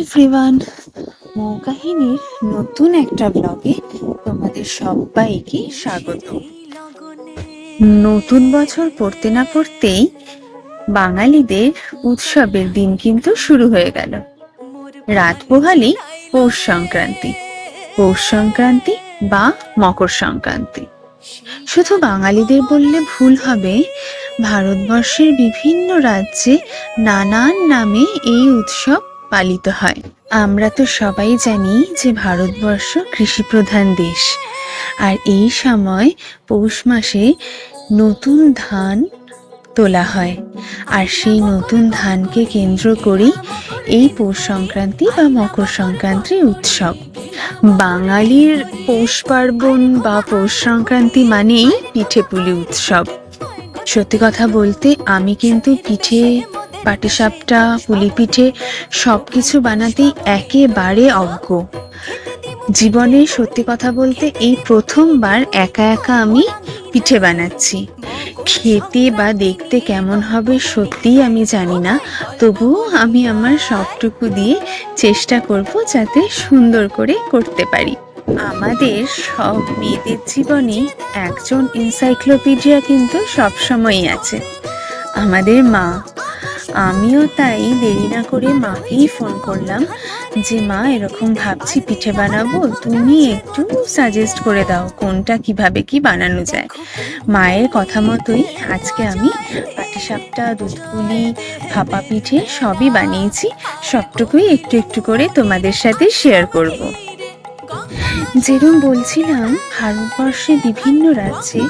Everyone কাহিনীর নতুন একটা ব্লগে তোমাদের সবাইকে স্বাগত। নতুন বছর পড়তে না পড়তেই বাঙালিদের উৎসবের দিন কিন্তু শুরু হয়ে গেল। রাত পোহালি পৌষ সংক্রান্তি। পৌষ সংক্রান্তি বা মকর সংক্রান্তি। শুধু বাঙালিদের বললে ভুল হবে, ভারতবর্ষের বিভিন্ন রাজ্যে নানান নামে এই উৎসব পালিত হয়। আমরা তো সবাই জানি যে ভারতবর্ষ কৃষিপ্রধান দেশ। আর এই সময় পৌষ মাসে নতুন ধান তোলা হয়। আর সেই নতুন ধানকে কেন্দ্র করেই এই পৌষ সংক্রান্তি বা মকর সংক্রান্তির উৎসব। বাঙালির পৌষ পার্বণ বা পৌষ সংক্রান্তি মানেই পিঠে পুলি উৎসব। সত্যি কথা বলতে আমি কিন্তু পিঠে পাটিসাপটা পুলি পিঠে সব কিছু বানাতেই একেবারে অজ্ঞ। জীবনে সত্যি কথা বলতে এই প্রথমবার একা একা আমি পিঠে বানাচ্ছি। খেতে বা দেখতে কেমন হবে সত্যিই আমি জানি না, তবুও আমি আমার সবটুকু দিয়ে চেষ্টা করব যাতে সুন্দর করে করতে পারি। আমাদের সব মেয়েদের জীবনে একজন এনসাইক্লোপিডিয়া কিন্তু সবসময়ই আছে। আমাদের মা আমিও তাই দেরি না করে মাকেই ফোন করলাম যে, মা, এরকম ভাবছি পিঠে বানাবো, তুমি একটু সাজেস্ট করে দাও কোনটা কীভাবে কি বানানো যায় মায়ের কথা মতোই আজকে আমি পাটিসাপটা, দুধপুলি, ভাপা পিঠে সবই বানিয়েছি সবটুকুই একটু একটু করে তোমাদের সাথে শেয়ার করব। যেরকম বলছিলাম, ভারতবর্ষে বিভিন্ন রাজ্যে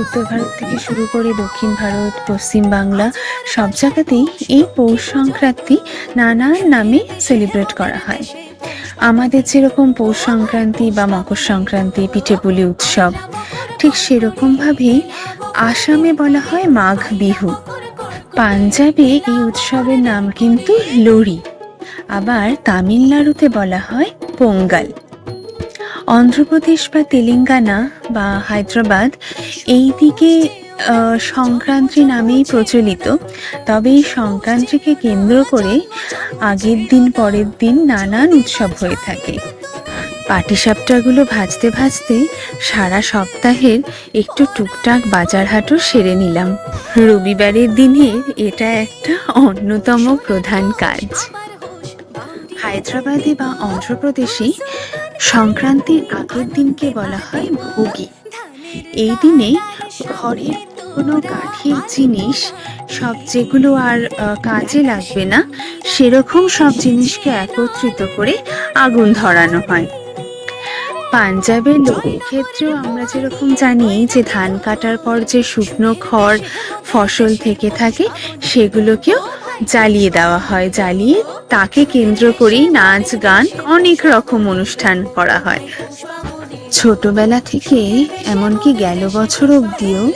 উত্তর ভারত থেকে শুরু করে দক্ষিণ ভারত, পশ্চিম বাংলা সব জায়গাতেই এই পৌষ সংক্রান্তি নানান নামে সেলিব্রেট করা হয়। আমাদের যেরকম পৌষ সংক্রান্তি বা মকর সংক্রান্তি পিঠেপুলি উৎসব, ঠিক সেরকমভাবেই আসামে বলা হয় মাঘ বিহু। পাঞ্জাবে এই উৎসবের নাম কিন্তু লোরি, আবার তামিলনাড়ুতে বলা হয় পোঙ্গাল। অন্ধ্রপ্রদেশ বা তেলেঙ্গানা বা হায়দ্রাবাদ এই দিকে সংক্রান্তি নামেই প্রচলিত। তবে এই সংক্রান্তিকে কেন্দ্র করে আগের দিন, পরের দিন নানান উৎসব হয়ে থাকে। পাটিসাপটাগুলো ভাজতে ভাজতে সারা সপ্তাহের একটু টুকটাক বাজার হাটও সেরে নিলাম। রবিবারের দিনে এটা একটা অন্যতম প্রধান কাজ। হায়দ্রাবাদে বা অন্ধ্রপ্রদেশে সংক্রান্তির আগের দিনকে বলা হয় ভোগী। এই দিনে ঘরের কোনো কাঠের জিনিস, সব যেগুলো আর কাজে লাগবে না, সেরকম সব জিনিসকে একত্রিত করে আগুন ধরানো হয়। পাঞ্জাবের লোকের ক্ষেত্রেও আমরা যেরকম জানি যে ধান কাটার পর যে শুকনো খড় ফসল থেকে থাকে, সেগুলোকেও জ্বালিয়ে দেওয়া হয়। জ্বালিয়ে তাকে কেন্দ্র করেই নাচ, গান অনেক রকম অনুষ্ঠান করা হয়। ছোটবেলা থেকে এমনকি গেল বছর অবধিও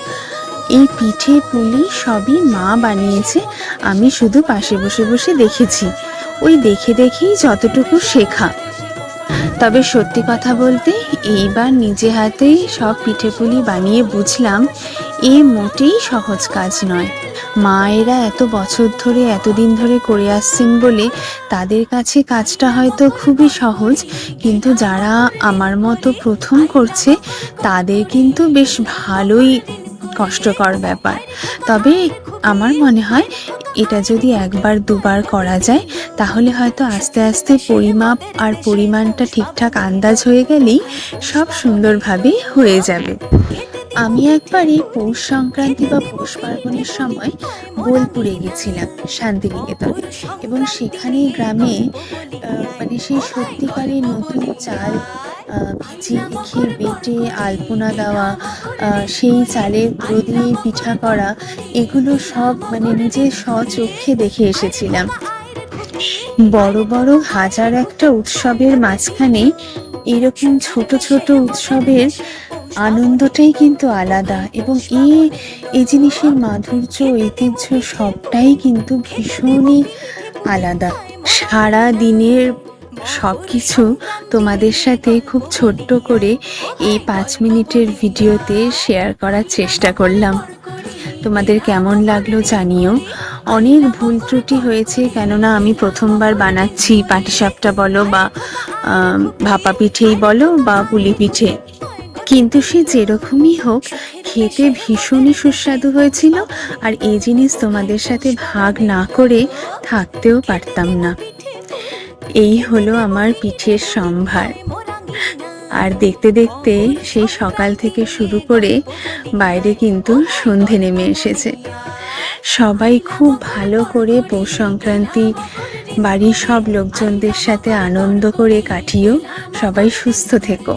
এই পিঠে পুলি সবই মা বানিয়েছে, আমি শুধু পাশে বসে বসে দেখেছি। ওই দেখে দেখেই যতটুকু শেখা। তবে সত্যি কথা বলতে এইবার নিজে হাতেই সব পিঠেপুলি বানিয়ে বুঝলাম এ মোটেই সহজ কাজ নয়। মায়েরা এত বছর ধরে, এতদিন ধরে করে আসছেন বলে তাদের কাছে কাজটা হয়তো খুবই সহজ, কিন্তু যারা আমার মতো প্রথম করছে, তাদের কিন্তু বেশ ভালোই কষ্টকর ব্যাপার। তবে আমার মনে হয়, এটা যদি একবার দুবার করা যায়, তাহলে হয়তো আস্তে আস্তে পরিমাপ আর পরিমাণটা ঠিকঠাক আন্দাজ হয়ে গেলেই সব সুন্দরভাবে হয়ে যাবে। আমি একবার পৌষ সংক্রান্তি বা পৌষ পার্বণের সময় বোলপুরে গেছিলাম, শান্তিনিকেতন। এবং সেখানে গ্রামে মানে সেই সত্যিকারের নতুন চাল ভিজিয়ে রেখে বেটে, আলপনা দেওয়া সেই চালের গুঁড়ো দিয়ে পিঠা করা, এগুলো সব মানে নিজের স্বচক্ষে দেখে এসেছিলাম। বড় বড় হাজার একটা উৎসবের মাঝখানে এরকম ছোট ছোট উৎসবের আনন্দটাই কিন্তু আলাদা এবং এই এই জিনিসের মাধুর্য, ঐতিহ্য সবটাই কিন্তু ভীষণই আলাদা। সারা দিনের সব কিছু তোমাদের সাথে খুব ছোট্ট করে এই পাঁচ মিনিটের ভিডিওতে শেয়ার করার চেষ্টা করলাম। তোমাদের কেমন লাগল জানিও। অনেক ভুল ত্রুটি হয়েছে, কেননা আমি প্রথমবার বানাচ্ছি, পাটিসাপটা বলো বা ভাপা পিঠেই বলো বা পুলি পিঠে। কিন্তু সে যেরকমই হোক, খেতে ভীষণই সুস্বাদু হয়েছিল আর এই জিনিস তোমাদের সাথে ভাগ না করে থাকতেও পারতাম না। এই হলো আমার পিঠের সম্ভার। আর দেখতে দেখতে সেই সকাল থেকে শুরু করে বাইরে কিন্তু সন্ধে নেমে এসেছে। সবাই খুব ভালো করে পৌষ সংক্রান্তি, বাড়ির সব লোকজনদের সাথে আনন্দ করে কাটিয়েও সবাই সুস্থ থেকো।